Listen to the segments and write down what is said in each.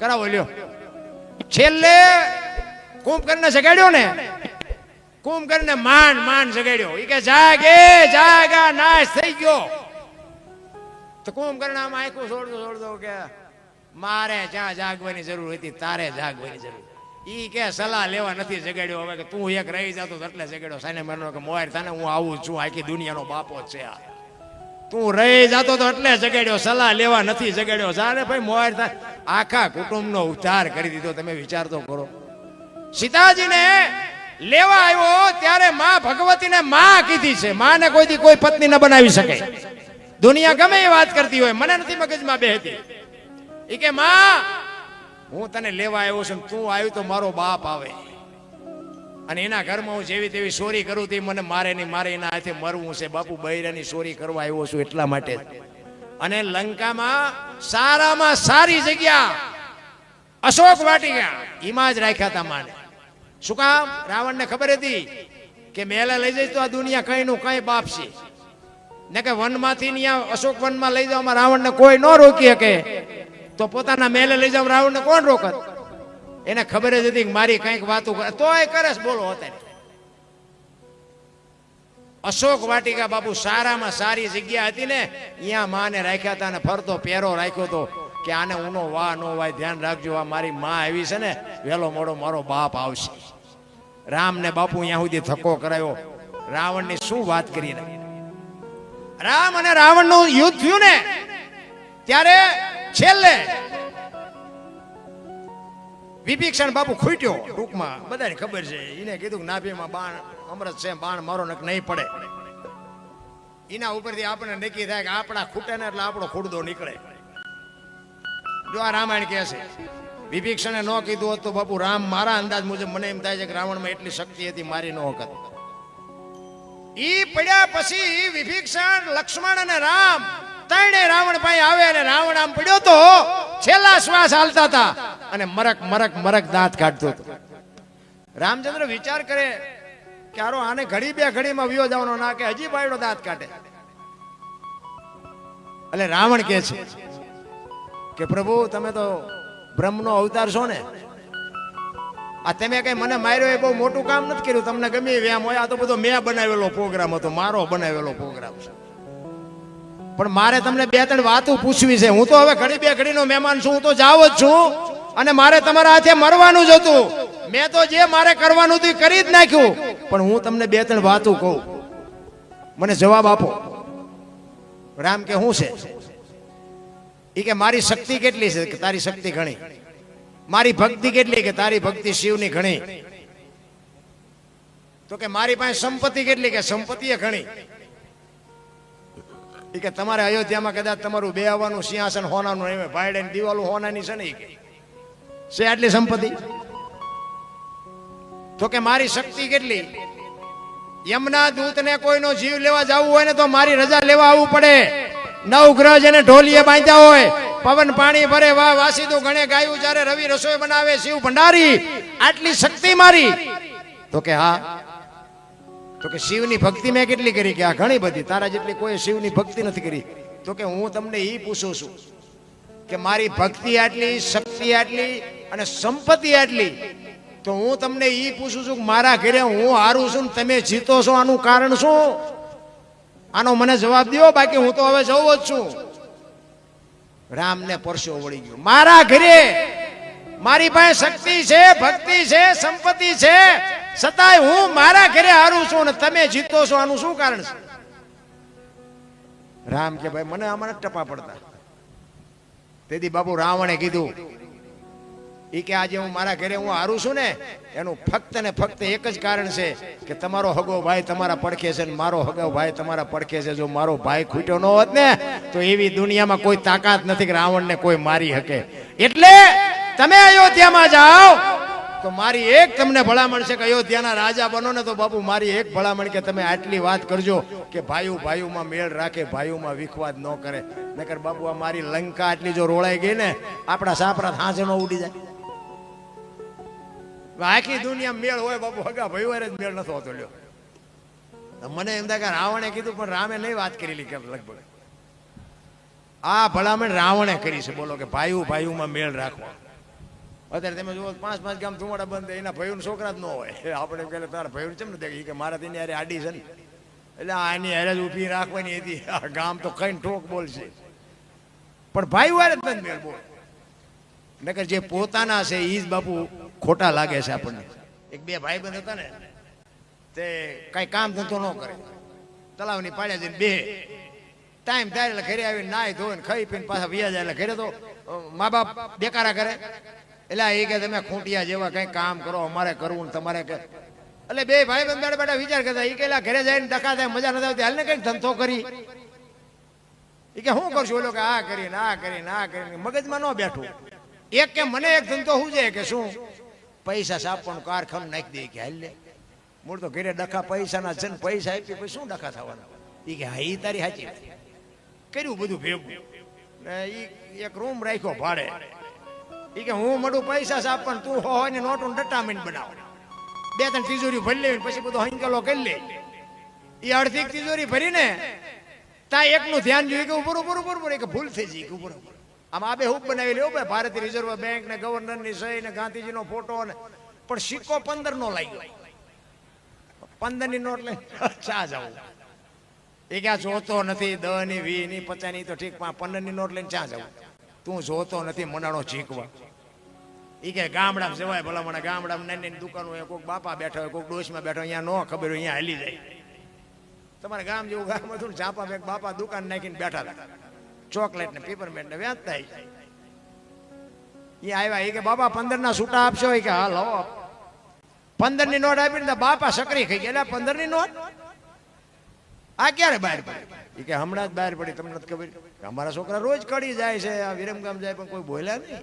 કરાવો લ્યો છેલ્લે કુંભકર્ણને જગાડ્યો ને. કુંભકર્ણ માંડ માંડ જગાડ્યો. એ કે, જાગે, જાગા, નાશ થઈ ગયો. તો કુંભકર્ણ આમ આખું છોડતો છોડતો કે, મારે જ્યાં જાગવાની જરૂર હતી, તારે જાગવાની જરૂર. ઈ કે, સલાહ લેવા નથી જગાડ્યો. હવે કે તું એક રહી જતો એટલે જગાડ્યો. સાને મારનો કે મોર, તને હું આવું છું. આખી દુનિયાનો બાપો છે આ. તું રહી જતો તો એટલે જગાડ્યો, સલાહ લેવા નથી જગાડ્યો. સારે ભાઈ મોર થાય. આખા કુટુંબનો ઉદ્ધાર કરી દીધો. તમે વિચાર તો કરો. સીતાજીને લેવા આવ્યો ત્યારે માં ભગવતીને માં કીધી છે. માને કોઈથી કોઈ પત્ની ન બનાવી શકે. દુનિયા ગમે એ વાત કરતી હોય. મને નથી મગજમાં બેહતી એ કે, માં, હું તને લેવા આવ્યો છું તું આવ્યું તો મારો બાપ આવે. અને એના ઘરમાં હું જેવી તેવી ચોરી કરું તે મને મારે નહીં, મારે એના હાથે મરવું છે. બાપુ બૈરાની ચોરી કરવા આવ્યો છું એટલા માટે. અને લંકામાં સારામાં સારી જગ્યા. અશોક વાટિકા એમાં જ રાખ્યા હતા માને. શું કામ? રાવણને ખબર હતી કે મેલા લઈ જઈશ તો આ દુનિયા કઈ નું કઈ બાપ છે. ને કે વનમાંથી ન્યા અશોક વનમાં લઈ જવામાં રાવણને કોઈ ન રોકી શકે. તો પોતાના મેલે લઈ જાવ રાવણને કોણ રોકત? એને ખબર જ હતી મારી કંઈક વાતો કરે. તોય કરે બોલો અત્યારે અશોક વાટિકા બાપુ સારામાં સારી જગ્યા હતી ને અહીંયા માને રાખ્યા હતા અને ફરતો પહેરો રાખ્યો હતો કે આને ઉનો વા નો વાય ધ્યાન રાખજો, આ મારી માં આવી છે ને, વેલો મોડો મારો બાપ આવશે. રામને બાપુ અહીંયા સુધી થકો કરાયો. રાવણની શું વાત કરી ને રામ અને રાવણનું યુદ્ધ થયું ને, ત્યારે છેલ્લે વિભીક્ષણ બાપુ ખૂટ્યો. ટૂંકમાં બધાને ખબર છે એને કીધું નાભીમાં બાણ, અમૃત છે, બાણ મારો નક નહીં પડે. એના ઉપરથી આપણે નક્કી થાય કે આપણા ખૂટે ને એટલે આપણો ખૂટદો નીકળે. જો આ રામાયણ કહે છે, વિભીક્ષણે ન કીધું હોત બાપુ રામ મારા અંદાજ મુજબ મને એમ થાય છે કે રાવણમાં એટલી શક્તિ હતી મારી ન વખત ઈ પડ્યા પછી વિભીક્ષણ, લક્ષ્મણ અને રામ ત્રણે રાવણ પાસે આવે અને રાવણ આમ પડ્યો તો છેલ્લા શ્વાસ હાલતા હતા. અને મરક મરક મરક દાંત કાઢતો હતો. રામચંદ્ર વિચાર કરે કે આરો આને ઘડી બે ઘડીમાં વિયો જવાનો ના કે હજી બાયડો દાંત કાઢે. એટલે રાવણ કે છે કે પ્રભુ, તમે તો બ્રહ્મનો અવતાર છો ને? આ તમે કઈ મને માર્યો એ બહુ મોટું કામ નથી કર્યું. તમને ગમે વ્યામ હોય, આ તો બધો મેં બનાવેલો પ્રોગ્રામ હતો, મારો બનાવેલો પ્રોગ્રામ છે. પણ મારે તમને બે ત્રણ વાતો પૂછવી છે. હું તો હવે ઘડી બે ઘડીનો મહેમાન છું, હું તો જાવ જ છું. અને મારે તમારા હાથે મરવાનું જ હતું. મેં તો જે મારે કરવાનું હતું એ કરી જ નાખ્યું. પણ હું તમને બે ત્રણ વાતો કહું. મને જવાબ આપો. રામ કે શું છે? એ કે મારી શક્તિ કેટલી છે? કે તારી શક્તિ ઘણી. મારી ભક્તિ કેટલી કે તારી ભક્તિ શિવની ઘણી? તો કે મારી પાસે સંપત્તિ કેટલી કે સંપત્તિ એ ઘણી? ઈ કે તમારે અયોધ્યામાં કદાચ તમારું બે આવવાનું સિંહાસન હોનાનું ભાઈડે દિવાલો હોનાની છે ને એ કે. છે આટલી સંપત્તિ? તો કે મારી શક્તિ કેટલી? યમના દૂતને કોઈનો જીવ લેવા જવું હોય ને તો મારી રજા લેવા આવવું પડે. નવ ગ્રહ જેને ઢોલીએ બાંધ્યા હોય, પવન પાણી ભરે, વાહ, વાસીદું ગણે, ગાયું જ્યારે રવિ રસોઈ બનાવે, શિવ ભંડારી, આટલી શક્તિ મારી. તો કે હા. તો કે શિવની ભક્તિ મેં કેટલી કરી? કે આ ઘણી બધી. તારા જેટલી કોઈ શિવની ભક્તિ નથી કરી. તો કે હું તમને એ પૂછું છું કે મારી ભક્તિ આટલી, શક્તિ આટલી અને સંપત્તિ આટલી, તો હું તમને એ પૂછું છું કે મારા ઘરે હું હારું છું ને તમે જીતો છો, આનું કારણ શું? આનો મને જવાબ દો બાકી હું તો હવે જવું જ છું. રામને પરસો વળી ગયો. મારા ઘરે મારી પાસે શક્તિ છે, ભક્તિ છે, સંપત્તિ છે, છતાંય હું મારા ઘરે હારું છું ને તમે જીતો છો, આનું શું કારણ છે? રામ કે ભાઈ, મને આમાં ટપા પડતા. તેથી બાપુ રાવણે કીધું ઈ કે આજે હું મારા ઘરે હું હારું છું ને, એનું ફક્ત ને ફક્ત એક જ કારણ છે કે તમારો હગો ભાઈ તમારા પડખે છે ને મારો હગો ભાઈ તમારા પડખે છે. જો મારો ભાઈ ખૂટ્યો ન હોત ને, તો એવી દુનિયામાં કોઈ તાકાત નથી કે રાવણને કોઈ મારી શકે. એટલે તમે અયોધ્યામાં જાઓ, તો મારી એક તમને ભલામણ છે કે અયોધ્યાના રાજા બનો ને તો બાપુ મારી એક ભલામણ કે તમે આટલી વાત કરજો કે ભાઈઓ ભાઈઓમાં મેળ રાખે, ભાઈઓમાં વિખવાદ ન કરે. નકર બાપુ આ મારી લંકા આટલી જો રોળાઈ ગઈ ને, આપણા સાપરા હાંસે ઉડી જાય. આખી દુનિયા મેળ હોય બાપુ હગા ભાઈ હારે જ મેળ નથી હોતો લ્યો. મને એમ થાય કે રાવણે કીધું, પણ રામે નહીં વાત કરેલી કે લગભગ? આ ભલામણ રાવણે કરી છે. બોલો કે ભાઈઓ, ભાઈઓમાં મેળ રાખવા અત્યારે તમે જુઓ, પાંચ પાંચ ગામ ધુમાડા બંધ, એના ભાઈઓના છોકરા જ ન હોય. આપણે એમ કહે તારા ભાઈઓ ચેમ ને દેખી કે મારા તેની યારે આડી છે ને. એટલે આની હારે જ ઊભી રાખવાની હતી. આ ગામ તો કઈ ઠોક બોલશે. પણ ભાઈ વારે જ બંધ મેળ બોલ. નકર જે પોતાના છે એ જ બાપુ ખોટા લાગે છે આપણને. એક બે ભાઈ બંધ હતા ને, તે કઈ કામ ધંધો ન કરે. તલાવની પાડ્યા જઈને બે ટાઈમ થાય એટલે ઘરે આવીને નાય ધોઈને ખાઈ પીને પાછા વ્યા જાય એટલે ઘરે તો મા બાપ બેકારા કરે. એટલે એ કે તમે ખૂંટિયા જેવા કઈ કામ કરો, અમારે કરવું ને તમારે કે. એટલે બે ભાઈ બંધ બેઠા બેઠા વિચાર કરતા એ કે ઘરે જઈને ડકા થાય, મજા નથી આવતી, હાલને કંઈક ધંધો કરી. એ કે શું કરશું? એ કે આ કરીને આ કરીને આ કરીને. મગજમાં ન બેઠું. એક કે મને એક ધંધો શું છે કે શું? પૈસા સાપવાનું કારખાનું નાખી દે કે હાલ લે. મૂળ તો ઘરે ડખા પૈસાના છે પૈસા આપી, પછી શું ડખા થવાના? એ કે, હા એ તારી સાચી કર્યું બધું ભેગું. ને એ એક રૂમ રાખ્યો ભાડે. એ કે, હું મળું પૈસા સાપ પણ તું હો ને નોટું ડટામીન બનાવ. બે, ત્રણ તિજોરી ભરી લેવી પછી બધો હંકેલો કરી લે. એ અડધી તિજોરી ભરીને તા એકનું ધ્યાન જોયું કે ઉપર ઉપર ઉપર ઉપર. એક ભૂલ થઈ જઈ ઉપર ઉપર. આમ આ બે હુક બનાવી લેવું ભાઈ. ભારતીય રિઝર્વ બેંક ને ગવર્નરની સહી ને ગાંધીજીનો ફોટો ને પણ સિક્કો પંદર નો લાગ્યો. પંદરની નોટ લઈ ચા જવું એ ક્યાં જોતો નથી દહની વી ની પચાસની તો ઠીક, પણ પંદરની નોટ લઈને ચા જવું તું જોતો નથી, મનાણો ચીકવા એ કે ગામડામાં જવાય ભલા મને ગામડામાં નાની નાની દુકાનો હોય, કોઈક બાપા બેઠા હોય, કોઈક ડોશમાં બેઠા હોય, અહીંયા ન ખબર હોય, અહીંયા હાલી જાય. તમારે ગામ જેવું ગામ હતું ને ચાપા બેગ બાપા દુકાન નાખીને બેઠા હતા. ચોકલેટ ને પેપરમેન્ટ ને વેચતા એ આવ્યા એ કે, બાપા પંદર ના છૂટા આપશો? એ કે, હાલ, હો. પંદરની નોટ આપી ને બાપા સકરી ખાઈ ગયા. પંદરની નોટ? આ ક્યારે બહાર પડી? એ કે, હમણાં જ બહાર પડી, તમને નથી ખબર. અમારા છોકરા રોજ કડી જાય છે, આ વિરમગામ જાય, પણ કોઈ બોલ્યા નહીં.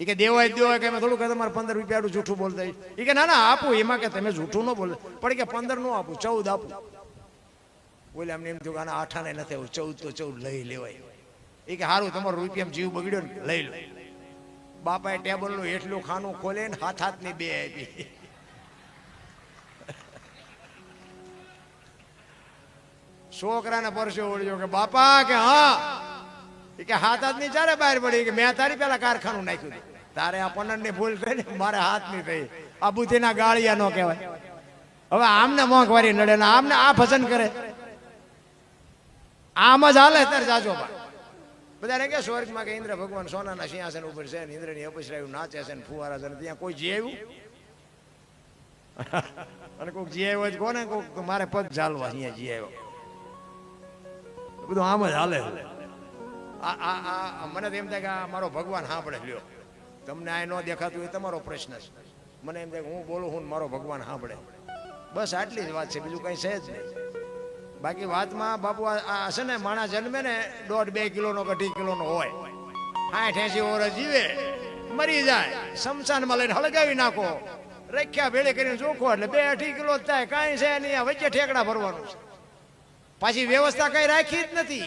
એ કે, દેવાય દેવાય, કે થોડું કે તમારે પંદર રૂપિયાનું જૂઠું બોલતા એ કે, ના ના, આપું, એમાં કે તમે જૂઠું ન બોલે. પણ કે, પંદર નો આપું, ચૌદ આપું. બોલે એમને એમ થયું કે, આના આઠાને નથી આવું ચૌદ તો ચૌદ લઈ લેવાય. એ કે સારું તમારો રૂપિયા જીવ બગડ્યો લઈ લો. બાપાએ ટેબલનું એટલું ખાનું ખોલે ને, હાથ હાથની બે આપી. છોકરાને પરસે ઓળ્યો કે, બાપા, કે હા. એ કે, હાથ હાથની ચારે બહાર પડી? કે, મેં તારી પેલા કારખાનું નાખ્યું તારે આ પનનની ભૂલ થઈ ને, મારે હાથની થઈ. આ બુદ્ધિના ગાળિયા નો કહેવાય. હવે આમને મોંઘવારી નડે ને, આમને આ ભજન કરે. આમ જ હાલે ત્યારે જાજો બા. બધાને કે સ્વર્ગમાં કે ઇન્દ્ર ભગવાન સોનાના સિંહાસન ઉપર છે ને ઇન્દ્રની અપસરાયું નાચે છે ફુવારા છે ત્યાં કોઈ જીવ્યું અને કોઈક જી આવ્યો હોય કોને? કોક મારે પગ ચાલવા અહીંયા જી બધું આમ જ હાલે મને તો એમ થાય કે આ મારો ભગવાન સાંભળે લ્યો. તમને આ ન દેખાતું એ તમારો પ્રશ્ન છે. મને એમ થાય હું બોલું હું મારો ભગવાન સાંભળે. બસ આટલી જ વાત છે, બીજું કઈ છે જ નહીં. બાકી વાતમાં બાપુ આ છે ને માણસ જન્મે ને દોઢ બે કિલોનો કે અઢી કિલોનો હોય. આઠ એસી વર્ષ જીવે, મરી જાય, શમશાનમાં લઈને હળગાવી નાખો. રખ્યા ભેળે કરીને ચોખો એટલે બે અઢી કિલો જ થાય, કાંઈ છે નહીં વચ્ચે ઠેકડા ભરવાનું છે. પાછી વ્યવસ્થા કઈ રાખી જ નથી.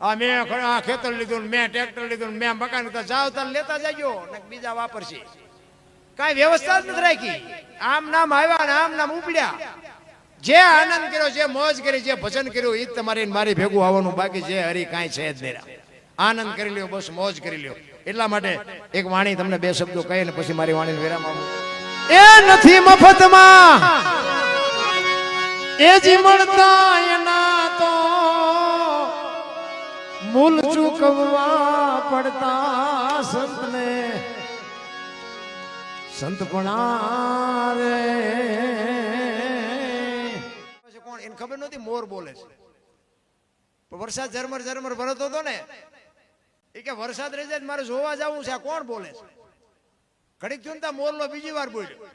આ મેં આ ખેતર લીધું મેં ટ્રેક્ટર લીધું મેં મકાન લીધું, જાવ તાર લેતા જાજો, ને બીજા વાપરશે. કાંઈ વ્યવસ્થા જ નથી રાખી. આમ નામ આવ્યા ને આમ નામ ઉપડ્યા. જે આનંદ કર્યો, જે મોજ કરી, જે ભજન કર્યું એ તમારે મારી ભેગું આવવાનું. બાકી જે હરી કાંઈ છે જ નહીં આનંદ કરી લ્યો, બસ મોજ કરી લ્યો. એટલા માટે એક વાણી તમને બે શબ્દો કહી ને પછી મારી વાણીને વિરામ આપું. એ નથી મફતમાં. એ જી મળતા એના તો મૂલ ચૂકવવા પડતા સંતને. સંતપણા રે. ખબર નહોતી, મોર બોલે છે. વરસાદ ઝરમર ઝરમર ભરતો હતો ને, એ કે વરસાદ રહી જાય મારે જોવા જવું છે, આ કોણ બોલે છે? ઘડીક થયું ત્યાં મોરલો બીજી વાર બોલ્યો.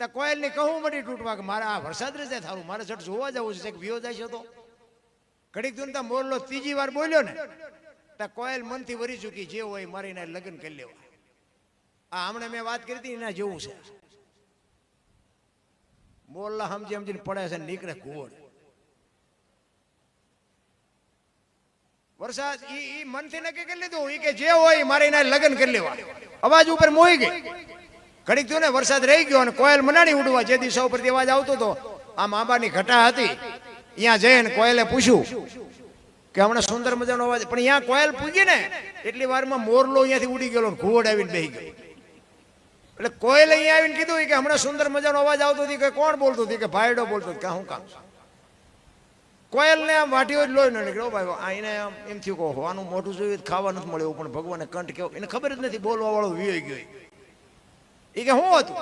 ત્યાં કોયલની કહું મળી તૂટવા કે મારે આ વરસાદ રહી જાય થારું, મારે જટ જોવા જવું છે વિયો જાય છે તો. ઘડીક થયું ત્યાં મોરલો ત્રીજી વાર બોલ્યો ને, ત્યાં કોયલ મનથી વરી ચૂકી, જે હોય મારીને લગ્ન કરી લેવા. આ હમણાં મેં વાત કરી હતી, એના જેવું છે. મોરલા સમજી સમજીને પડે છે નીકળે કુવડ વરસાદ ઈ ઈ મનથી નક્કી કરી લીધું. ઈ કે જે હોય મારે એના લગ્ન કરી લેવા અવાજ ઉપર મોઈ ગઈ. ઘડીક થયું ને વરસાદ રહી ગયો અને કોયલ મનાડી ઉડવા, જે દિશા ઉપરથી અવાજ આવતો હતો, આ આંબાની ઘટા હતી. ત્યાં જઈને કોયલે પૂછ્યું કે હમણાં સુંદર મજાનો અવાજ પણ અહીંયા કોયલ પૂજી ને, એટલી વારમાં મોરલો અહીંયાથી ઉડી ગયેલો ઘુવડ આવીને બેહી ગયો. એટલે કોયલ અહીંયા આવીને કીધું કે હમણાં સુંદર મજાનો અવાજ આવતો હતી કે કોણ બોલતું હતી? કે ભાઈડો બોલતો કે હું કામ? કોયલને આમ વાટીઓ જ લોહી ન નીકળ્યો ભાઈ આ એને આમ એમ થયું કહો હોવાનું મોટું જોયું ખાવા નથી મળ્યું. પણ ભગવાને કંઠ કેવો એને ખબર જ નથી બોલવા વાળો વિયો ગયો એ કે હું હતું?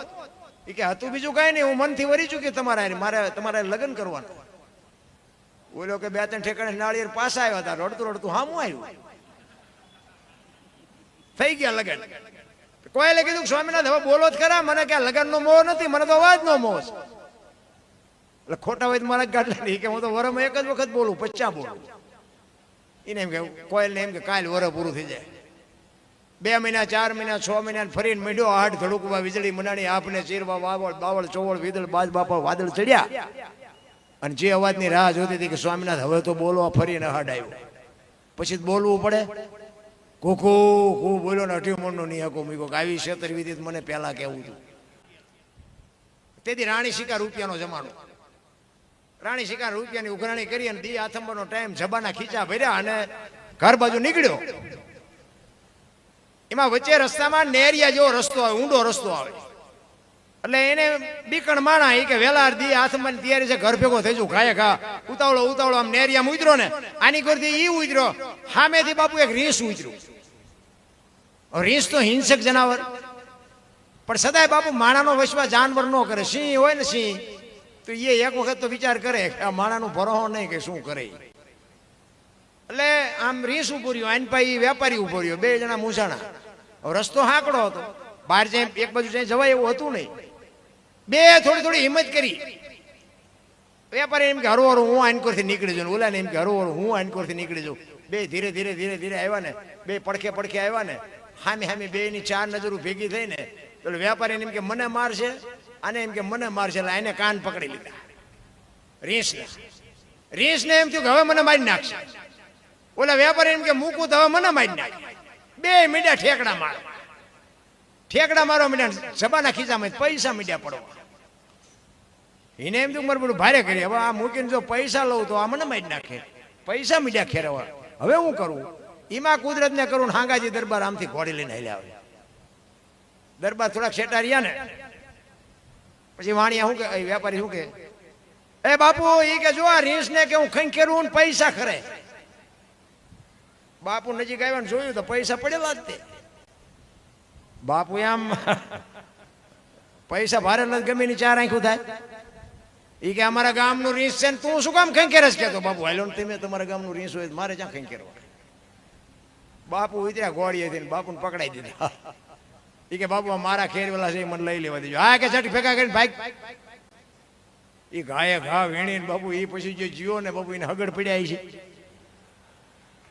એ કે હતું બીજું કાંઈ નહીં. હું મનથી વરી ચૂકી તમારા મારે તમારે લગ્ન કરવાનું. બોલ્યો કે બે ત્રણ ઠેકાણે નાળિયેર પાસે આવ્યા હતા. રડતું રડતું હામું આવ્યું. થઈ ગયા લગ્ન. કોયલે કીધું સ્વામિનાથ, હવે બોલો જ ખરા, મને કે લગ્નનો મોહ નથી, મને તો અવાજનો મોહ છે. એટલે ખોટા હોય તો મારા ગાડલા નહીં કે હું તો વરમાં એક જ વખત બોલું, પચ્ચા બોલું. એને એમ કે કોયલને એમ કે કાલ વર પૂરું થઈ જાય. બે મહિના, ચાર મહિના, છ મહિના ફરીને મીડ્યો, હાડ ધડુકવા વીજળી મનાણી, આપને ચીરવા વાવળ, બાવળ, ચોવળ વીદળ બાજ, બાપા, વાદળ ચડ્યા. અને જે અવાજની રાહ જોતી હતી કે સ્વામીનાથ, હવે તો બોલવા ફરીને હાડ આવ્યો. પછી બોલવું પડે. કુકુ કુ બોલ્યો ને, અઢી મણનો નહીં હકો મૂક્યો કે આવી છેતર વિધિ મને પહેલાં કહેવું છું તેથી રાણી શિકાર રૂપિયાનો જમાનો. રાણી શિકાર રૂપિયાની ઉઘરાણી કરી અને દી આથંબરનો ટાઈમ જબાના ખીચા ભર્યા અને ઘર બાજુ નીકળ્યો. એમાં વચ્ચે રસ્તામાં નેરિયા જેવો રસ્તો આવે, ઊંડો રસ્તો આવે. એટલે એને બીકણ માણા એ કે વેલા દી હાથમાં તૈયારી છે, ઘર ભેગો થઈ જવું ખાય ખા ઉતાવળો ઉતાવળો, આમ નેરિયામાં ઉતરો ને, આની કરતી ઈ ઉતરો, સામેથી બાપુ એક રીંસ ઉતર્યું રીંસ તો હિંસક જનાવર. પણ સદાય બાપુ માણાનો વસવા જાનવર ન કરે, સિંહ હોય ને સિંહ, તો એ એક વખત તો વિચાર કરે આ માણાનું ભરો નહીં કે શું કરે એટલે આમ રીસ ઊભો રહ્યો, આની પાઈ વેપારી ઊભો રહ્યો, બે જણા મૂંઝાણા. રસ્તો હાંકડો હતો. બહાર જાય એક બાજુ જાય જવાય એવું હતું નહીં. બે થોડી થોડી હિંમત કરી. વેપારી એમ કે હરવાર હરો હું આનકોરથી નીકળી જાઉં. ઓલા ને એમ કે હરવાર હરો હું આનકોરથી નીકળી જાઉં. બે ધીરે ધીરે ધીરે ધીરે આવ્યા ને, બે પડખે પડખે આવ્યા ને, હામે હામે બે ની ચાર નજરો ભેગી થઈ ને પેલો વેપારી એમ કે, મને મારશે? અને એમ કે, મને મારશે. એટલે એને કાન પકડી લીધા. રીસને રીસ ને એમ થયું કે, હવે મને મારી નાખશે. ઓલા વેપારી એમ કે, મૂકું તો હવે મને મારી નાખે. બે મીડિયા ઠેકડા મારો. ઠેકડા મારો મીડ્યા સભાના ખીચામાં પૈસા મીડ્યા પડવા. એને એમ તો મારું બધું ભારે કરી હવે આ મૂકીને જો પૈસા લઉં તો આ મને મારી નાખે. પૈસા મીડ્યા ખેરવા હવે. હું કરું? એમાં કુદરતને કરું હાંગાજી દરબાર આમથી ઘોડી લઈને હાલ્યા આવે દરબાર થોડાક શેટા રહ્યા ને. પછી વાણિયા શું કે વેપારી શું કે, એ બાપુ એ કે જો આ રીસ ને કે હું ખંખેરું ને પૈસા ખરે. બાપુ નજીક આવ્યા ને જોયું તો પૈસા પડેલા જ તે. બાપુ આમ પૈસા ભારે નથી, ગમે ની ચાર આંખું થાય. એ કે અમારા ગામનું રીંસ છે ને તું શું કામ જ કહેતો? બાપુ, હાલો તમે તમારા ગામનું રીંસ હોય મારે જ્યાં ખેંકેરવા બાપુ ઉતર્યા ઘોડીએથી ને બાપુને પકડાઈ દીધા. ઈ કે બાપુ મારા મારા ખેરવેલા છે મને લઈ લેવા દેજો. હા, કે છઠ ભેગા કરીને ભાઈ. એ ગાયે ઘા વીણીને બાપુ એ પછી જે જીવો ને બાપુ, એને હગડ પડ્યા છે.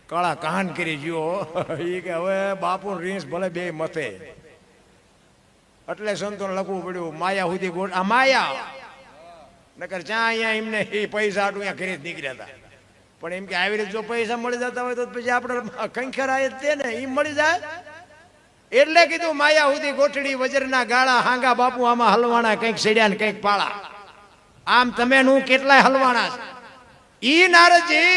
કાળા કાન કરી જીવો. એ કે હવે બાપુ રીંસ ભલે બે મથે. એટલે સંતોને લખવું પડ્યું, માયા સુધી આ માયા! નકર જ્યાં અહીંયા એમને એ પૈસા આટલું અહીંયા ઘરે નીકળ્યા હતા. પણ એમ કે આવી રીતે જો પૈસા મળી જતા હોય તો પછી આપણે કંખેરા એ તે ને એ મળી જાય. એટલે કીધું, માયા સુધી ગોઠડી, વજરના ગાળા, હાંગા બાપુ આમાં હલવાણા કંઈક સેડ્યા ને કંઈક પાળા. આમ તમે નું કેટલાય હલવાણા. ઈ નારદજી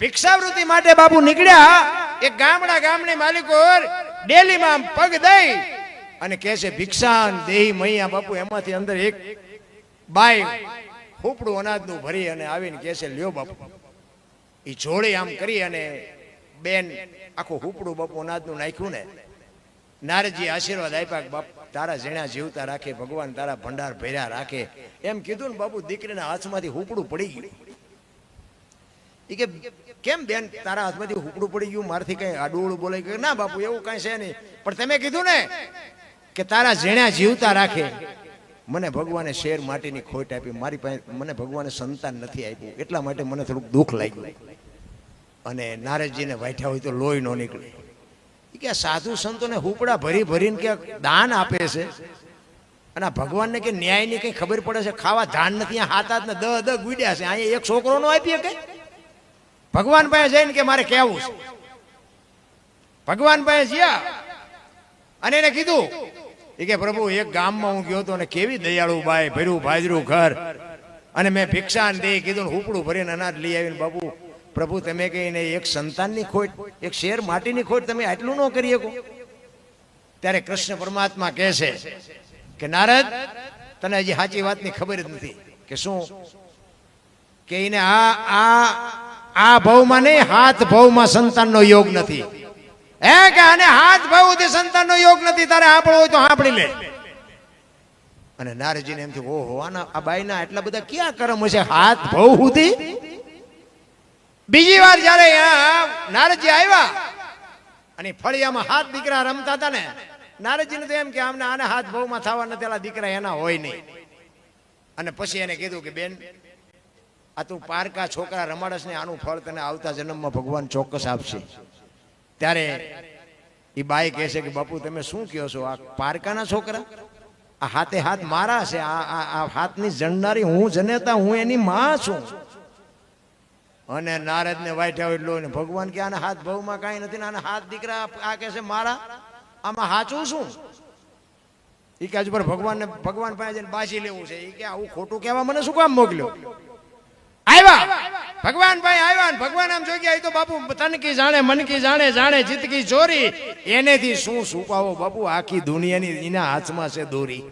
ભિક્ષાવૃત્તિ માટે બાપુ નીકળ્યા. એક ગામડા ગામની માલિકો ડેલીમાં પગ દઈ અને કહે છે, ભિક્ષાન દેહી મૈયા બાપુ, એમાંથી અંદર એક બાય ખોપડું અનાજનું ભરી અને આવીને કહે છે, લ્યો બાપુ. એ જોડે આમ કરી અને બેન આખું હુપડું બાપુ અનાજનું નાખ્યું ને. નારજી આશીર્વાદ આપ્યા બાપ, તારા જેણા જીવતા રાખે, ભગવાન તારા ભંડાર ભર્યા રાખે. એમ કીધું ને બાપુ, દીકરીના હાથમાંથી હુપડું પડી ગયું. એ કે, કેમ બેન, તારા હાથમાંથી હુપડું પડી ગયું? મારથી કઈ આડું બોલાઈ ગયું ના બાપુ, એવું કઈ છે નહીં. પણ તમે કીધું ને કે તારા જેણ્યા જીવતા રાખે. મને ભગવાને શેર માટેની ખોટ આપી, મારી પાસે મને ભગવાને સંતાન નથી આપ્યું. એટલા માટે મને થોડુંક દુઃખ લાગ્યું. અને નારદજીને વાઠ્યા હોય તો લોહી ન નીકળે. કે સાધુ સંતોને હુપડા ભરી ભરીને કે દાન આપે છે. અને આ ભગવાનને કે ન્યાયની કંઈ ખબર પડે છે? ખાવા ધાન નથી હાથ હાથ ને દ દ ગુડ્યા છે. અહીંયા એક છોકરો નો આપીએ કે? ભગવાન પાસે જઈને કે મારે કહેવું છે. ભગવાન પાસે જ્યાં. અને એને કીધું એ કે, પ્રભુ, એક ગામમાં હું ગયો હતો અને કેવી દયાળુ બાઈ, ભર્યું ભાજરું ઘર. અને મેં ભિક્ષા દે કીધું હુપડું ભરીને અનાજ લઈ આવીને, બાબુ, પ્રભુ, તમે કહીને એક સંતાનની ખોટ, એક શેર માટીની ખોટ તમે આટલું ન કરી શકો. ત્યારે કૃષ્ણ પરમાત્મા કહે છે કે, નારદ, તને હજી સાચી વાતની ખબર જ નથી. કે શું? કે એને આ આ આ ભવમાં નહીં, હાથ ભવમાં સંતાનનો યોગ નથી. હે કે આને હાથ ભાવ સુધી સંતાનનો યોગ નથી, તારે આપણો હોય તો સાંભળી લે. અને નારજીને એમ ઓહો, આના, આ બાઈના એટલા બધા ક્યાં કરમ હશે? હાથ ભાવ સુધી બીજી વાર જ્યારે નારજી આવ્યા અને ફળિયામાં હાથ દીકરા રમતા હતા ને, નારજીને તો એમ કે આમને આને હાથ ભાવમાં થવા નથી પેલા દીકરા એના હોય નહીં. અને પછી એને કીધું કે, બેન, આ તું પારકા છોકરા રમાડસ ને આનું ફળ તને આવતા જન્મમાં ભગવાન ચોક્કસ આપશે. ત્યારે એ બાઈ કહે છે કે, બાપુ, તમે શું કહો છો? આ પારકાના છોકરા? આ હાથે હાથ મારા છે. આ હાથની જણનારી હું જનેતા, હું એની માં છું. અને નારદ ને વાઈઠા એટલો ભગવાન કે આના હાથ ભવમાં કાંઈ નથી આના હાથ દીકરા આ કહે છે મારા? આમાં હાચું શું? એ કે હજુ પર ભગવાનને, ભગવાન પાસે જઈને બાજી લેવું છે. એ કે આવું ખોટું કહેવા મને શું કામ મોકલ્યો? આવ્યા! ભગવાન ભાઈ આવ્યા ભગવાન આમ જોઈ ગયા તો બાપુ, તન કી જાણે મનકી જાણે જાણે જીતકી ચોરી. એનેથી શું છુપાવો બાપુ? આખી દુનિયાની એના હાથમાં છે દોરી.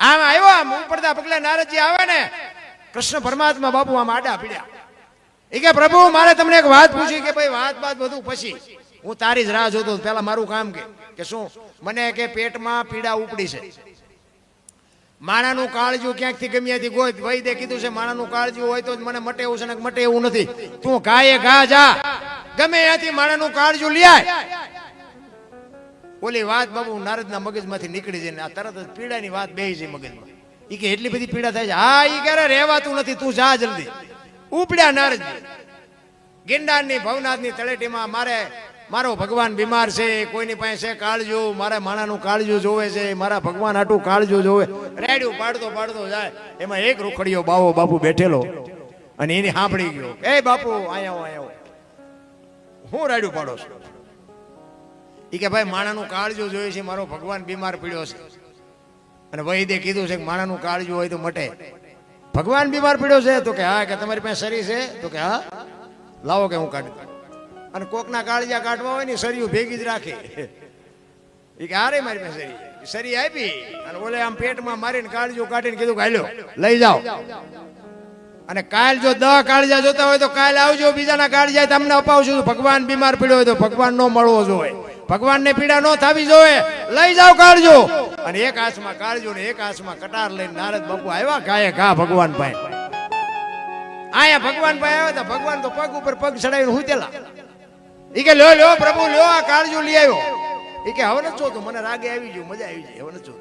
આમ આવ્યો, આમ ઉપડતા પગલા નારદજી આવે ને, કૃષ્ણ પરમાત્મા બાપુ આમ આડા પીડ્યા. એ કે, પ્રભુ, મારે તમને એક વાત પૂછી કે ભાઈ, વાત બાત બધું પછી. હું તારી જ રાહ જોતો. પહેલા મારું કામ કે શું? મને કે પેટમાં પીડા ઉપડી છે. માણાનું કાળજું ક્યાંકથી ગમ્યાથી ગોય ભાઈ દે કીધું છે, માણાનું કાળજું હોય તો મને મટે એવું છે ને મટે એવું નથી. તું ગાયે ઘા જા. ગમે ત્યાંથી માણાનું કાળજું લ્યાય. ઓલી વાત બાબુ નારદના મગજમાંથી નીકળી જાય આ તરત જ પીડાની વાત બે મગજ મગજમાં. એ કે, એટલી બધી પીડા થાય છે. હા એ ક્યારે રહેવાતું નથી, તું જા જલ્દી. ઉપડ્યા નારદજી. ગિરનારની ભવનાથની તળેટીમાં મારે મારો ભગવાન બીમાર છે, કોઈની પાસે કાળજુ, મારા માણાનું કાળજો જોવે છે, મારા ભગવાન આટું કાળજો જોવે. રેડ્યું, પાડતો પાડતો જાય. એમાં એક રૂખડીયો બાવો બાપુ બેઠેલો અને એની સાંભળી ગયો એ બાપુ આયા આયા હું રાડ્યું પાડો છું. એ કે, ભાઈ, માણાનું કાળજો જોઈએ છે, મારો ભગવાન બીમાર પડ્યો છે. અને વૈદ્ય કીધું છે કે, માણાનું કાળજો હોય તો મટે. ભગવાન બીમાર પડ્યો છે, તો કે, હા, કે તમારી પાસે શરીર છે? તો કે, હા. લાવો કે હું કાઢી. અને કોકના કાળજા કાઢવા હોય ને સરિયું ભેગી જ રાખે. એ કે, હારે મારી પાસે સરી. આપી અને ઓલે આમ પેટમાં મારીને કાળજો કાઢીને કીધું હાલ્યો, લઈ જાઓ. અને કાલ જો દહ કાળજા જોતા હોય તો કાલ આવજો, બીજાના કાળજા તમને અપાવશું. ભગવાન બીમાર પીડ્યો હોય તો ભગવાન નો મળવો જોઈએ. ભગવાનને પીડા ન થવી જોઈએ. લઈ જાઓ કાળજો અને એક હાથમાં કાળજો ને એક હાથમાં કટાર લઈને નારદ બાપુ આવ્યા, ગાયે ઘા ભગવાન ભાઈ. આયા ભગવાન ભાઈ આવ્યા હતા ભગવાન તો પગ ઉપર પગ ચડાવીને હુતેલા. ઈ કે લ્યો લ્યો, પ્રભુ, લ્યો આ કાળજુ લઈ આવ્યો. એ કે હવે નથી જોતું, મને રાગે આવી ગયું, મજા આવી જાય હવે નથી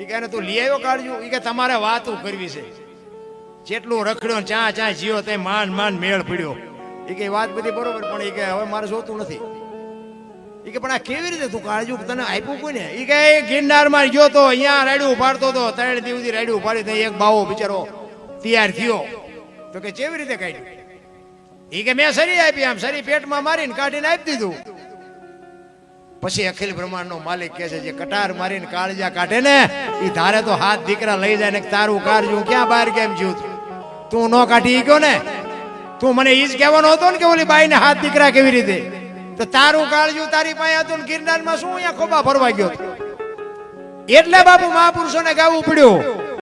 ઈ કે એને તું લઈ આવ્યો કાળજુ? એ કે તમારે વાતું કરવી છે. જેટલું રખડ્યો ને ચા ચા જીવો તે માન માન મેળ પડ્યો. એ કે વાત બધી બરોબર, પણ એ કે હવે મારે જોતું નથી. ઈ કે પણ આ કેવી રીતે તું કાળજુ તને આપ્યું કોઈને? એ કે ગિરનારમાં ગયો તો અહીંયા રાડ્યું ઉપાડતો હતો ત્રણ દિવસ સુધી રાડ્યું ઉપાડી તો એક બાવો બિચારો તૈયાર થયો. તો કે કેવી રીતે કાઢ્યું? ઈ કે મેં સરી આપી આમ સરી પેટમાં મારીને કાઢીને આપી દીધું. પછી અખિલ બ્રહ્માંડનો માલિક કે છે, જે કટાર મારીને કાળજા કાઢે ને એ ધારે તો હાથ દીકરા લઈ જાય ને તારું કાઢજું ક્યાં બહાર કેમ જ્યું તું નો કાઢી ગયો ને? તું મને ઈ જ કહેવાનો હતો ને કે ઓલી બાઈને હાથ દીકરા કેવી રીતે? તો તારું કાળજું તારી પાસે હતું ને ગિરનારમાં શું અહીંયા ખોબા ભરવા ગયો? એટલે બાપુ મહાપુરુષોને ગાવું પડ્યું.